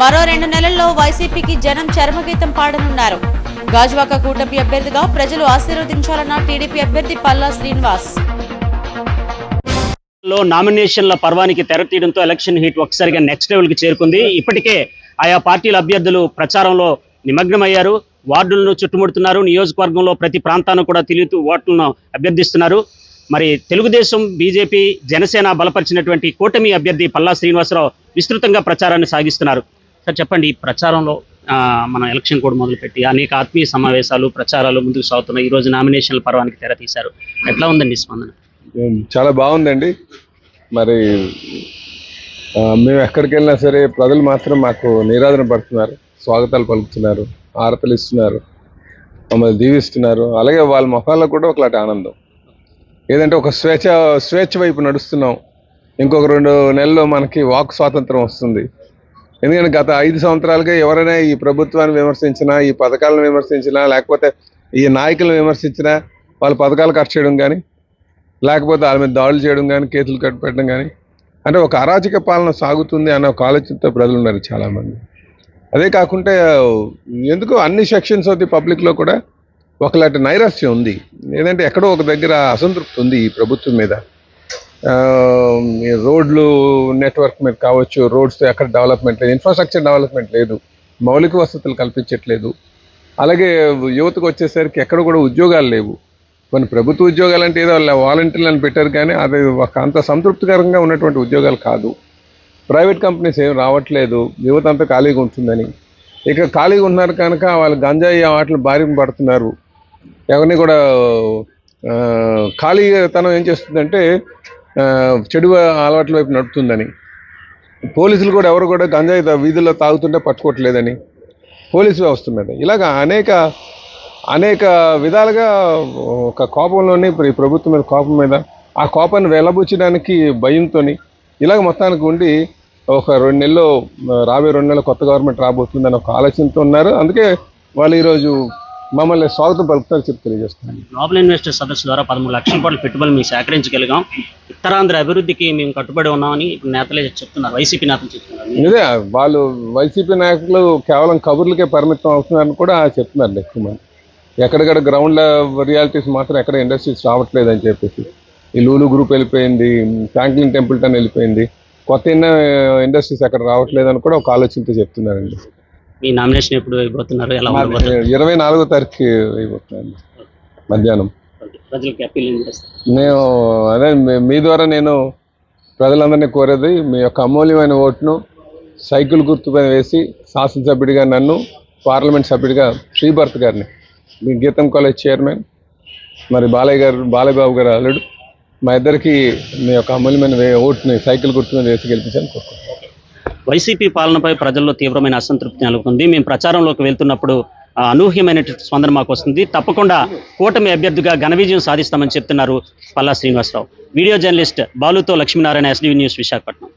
మరో రెండు నెలల్లో వైసీపీకి జనం చర్మగీతం పాడనున్నారు. గాజువాక కూటమి అభ్యర్థిగా ప్రజలు ఆశీర్వదించాలన్న టీడీపీ అభ్యర్థి పల్లా శ్రీనివాస్. లో నామినేషన్ల పర్వానికి తెరతీయడంతో ఎలక్షన్ హీట్ ఒకసారిగా నెక్స్ట్ లెవెల్కి చేరుకుంది. ఇప్పటికే ఆయా పార్టీల అభ్యర్థులు ప్రచారంలో నిమగ్నమయ్యారు. వార్డులను చుట్టుముడుతున్నారు. నియోజకవర్గంలో ప్రతి ప్రాంతాన్ని కూడా తిరుగుతూ ఓట్లను అభ్యర్థిస్తున్నారు. మరి తెలుగుదేశం బీజేపీ జనసేన బలపరిచినటువంటి కూటమి అభ్యర్థి పల్లా శ్రీనివాసరావు విస్తృతంగా ప్రచారాన్ని సాగిస్తున్నారు. సార్ చెప్పండి ఈ ప్రచారంలో మన ఎలక్షన్ కూడా మొదలుపెట్టి అనేక ఆత్మీయ సమావేశాలు ప్రచారాలు ముందుకు సాగుతున్నాయి. ఈ రోజు నామినేషన్ల పర్వానికి తెర తీశారు. ఎట్లా ఉందండి స్పందన? చాలా బాగుందండి. మరి మేము ఎక్కడికి వెళ్ళినా సరే ప్రజలు మాత్రం మాకు నీరాదన పడుతున్నారు. స్వాగతాలు పలుకుతున్నారు. ఆరతలు ఇస్తున్నారు. మమ్మల్ని దీవిస్తున్నారు. అలాగే వాళ్ళ ముఖాల్లో కూడా ఒకలాంటి ఆనందం. ఏదంటే ఒక స్వేచ్ఛ స్వేచ్ఛ వైపు నడుస్తున్నాం. ఇంకొక రెండు నెలల్లో మనకి వాక్ స్వాతంత్రం వస్తుంది. ఎందుకంటే గత ఐదు సంవత్సరాలుగా ఎవరైనా ఈ ప్రభుత్వాన్ని విమర్శించినా ఈ పథకాలను విమర్శించినా లేకపోతే ఈ నాయకులను విమర్శించినా వాళ్ళ పథకాలు ఖర్చు చేయడం కానీ లేకపోతే వాళ్ళ మీద దాడులు చేయడం కానీ కేసులు కట్టుపెట్టడం కానీ అంటే ఒక అరాచక పాలన సాగుతుంది అన్న ఒక ఆలోచనతో ప్రజలు ఉన్నారు చాలామంది. అదే కాకుండా ఎందుకో అన్ని సెక్షన్స్ ఆఫ్ ది పబ్లిక్లో కూడా ఒకలాంటి నైరాశ్యం ఉంది. లేదంటే ఎక్కడో ఒక దగ్గర అసంతృప్తి ఉంది ఈ ప్రభుత్వం మీద. రోడ్లు నెట్వర్క్ మీద కావచ్చు రోడ్స్ ఎక్కడ డెవలప్మెంట్ లేదు ఇన్ఫ్రాస్ట్రక్చర్ డెవలప్మెంట్ లేదు మౌలిక వసతులు కల్పించట్లేదు. అలాగే యువతకు వచ్చేసరికి ఎక్కడ కూడా ఉద్యోగాలు లేవు. కొన్ని ప్రభుత్వ ఉద్యోగాలు అంటే ఏదో వాలంటీర్లను పెట్టారు కానీ అది ఒక అంత సంతృప్తికరంగా ఉన్నటువంటి ఉద్యోగాలు కాదు. ప్రైవేట్ కంపెనీస్ ఏం రావట్లేదు యువత అంతా ఖాళీగా ఉంటుందని. ఇక ఖాళీగా ఉన్నారు కనుక వాళ్ళు గంజాయి వాటిని బారిన పడుతున్నారు. ఎవరిని కూడా ఖాళీతనం ఏం చేస్తుందంటే చెడు అలవాట్ల వైపు నడుపుతుందని. పోలీసులు కూడా ఎవరు కూడా గంజాయి వీధుల్లో తాగుతుంటే పట్టుకోవట్లేదని పోలీసు వ్యవస్థ మీద. ఇలాగ అనేక అనేక విధాలుగా ఒక కోపంలోనే ఇప్పుడు ఈ ప్రభుత్వం మీద కోపం మీద ఆ కోపాన్ని వెలబుచ్చడానికి భయంతోని ఇలాగ మొత్తానికి ఉండి ఒక రెండు నెలలు రాబోయే రెండు నెలలు కొత్త గవర్నమెంట్ రాబోతుందని ఒక ఆలోచనతో ఉన్నారు. అందుకే వాళ్ళు ఈరోజు మమ్మల్ని స్వాగతం పలుకుతారు చెప్పి తెలియజేస్తున్నాను. గ్లోబల్ ఇన్వెస్టర్ సదస్సు ద్వారా పదమూడు లక్షల కోట్ల పెట్టుబడులు మేము సేకరించగలిగాం. ఉత్తరాంధ్ర అభివృద్ధికి మేము కట్టుబడి ఉన్నామని ఇప్పుడు నేతలే చెప్తున్నారు వైసీపీ నేతలు చెప్తున్నారు. ఇదే వాళ్ళు వైసీపీ నాయకులు కేవలం కబుర్లకే పరిమితం అవుతున్నారని కూడా చెప్తున్నారు ఎక్కువ మంది ఎక్కడెక్కడ గ్రౌండ్ రియాలిటీస్ మాత్రం ఎక్కడ ఇండస్ట్రీస్ రావట్లేదు అని చెప్పేసి. ఈ లూలు గ్రూప్ వెళ్ళిపోయింది ఫ్రాంక్లిన్ టెంపుల్టన్ వెళ్ళిపోయింది. కొత్త ఇండస్ట్రీస్ ఎక్కడ రావట్లేదు అని కూడా ఒక ఆలోచనతో చెప్తున్నారండి. మీ నామినేషన్ ఎప్పుడు అయిపోతున్నారు? ఎలా ఇరవై నాలుగో తారీఖు అయిపోతున్నాయండి మధ్యాహ్నం. ప్రజలకు అప్పీల్ నేను అదే మీ- ద్వారా నేను ప్రజలందరినీ కోరేది మీ యొక్క అమూల్యమైన ఓటును సైకిల్ గుర్తుపై వేసి శాసనసభ్యుడిగా నన్ను పార్లమెంట్ సభ్యుడిగా శ్రీభర్త్ గారిని మీ గీతం కాలేజ్ చైర్మన్ మరి బాలయ్య గారు బాలయ్య బాబు గారు అల్లుడు మా ఇద్దరికి మీ యొక్క అమూల్యమైన ఓటుని సైకిల్ గుర్తు మీద వేసి గెలిపించాలని కోరుకుంటున్నాను. వైసీపీ పాలనపై ప్రజల్లో తీవ్రమైన అసంతృప్తి నెలకొంది. మేము ప్రచారంలోకి వెళ్తున్నప్పుడు అనూహ్యమైన స్పందన మాకు వస్తుంది. తప్పకుండా కూటమి అభ్యర్థిగా ఘన విజయం సాధిస్తామని చెప్తున్నారు పల్లా శ్రీనివాసరావు. వీడియో జర్నలిస్ట్ బాలుతో లక్ష్మీనారాయణ ఎస్డీ న్యూస్ విశాఖపట్నం.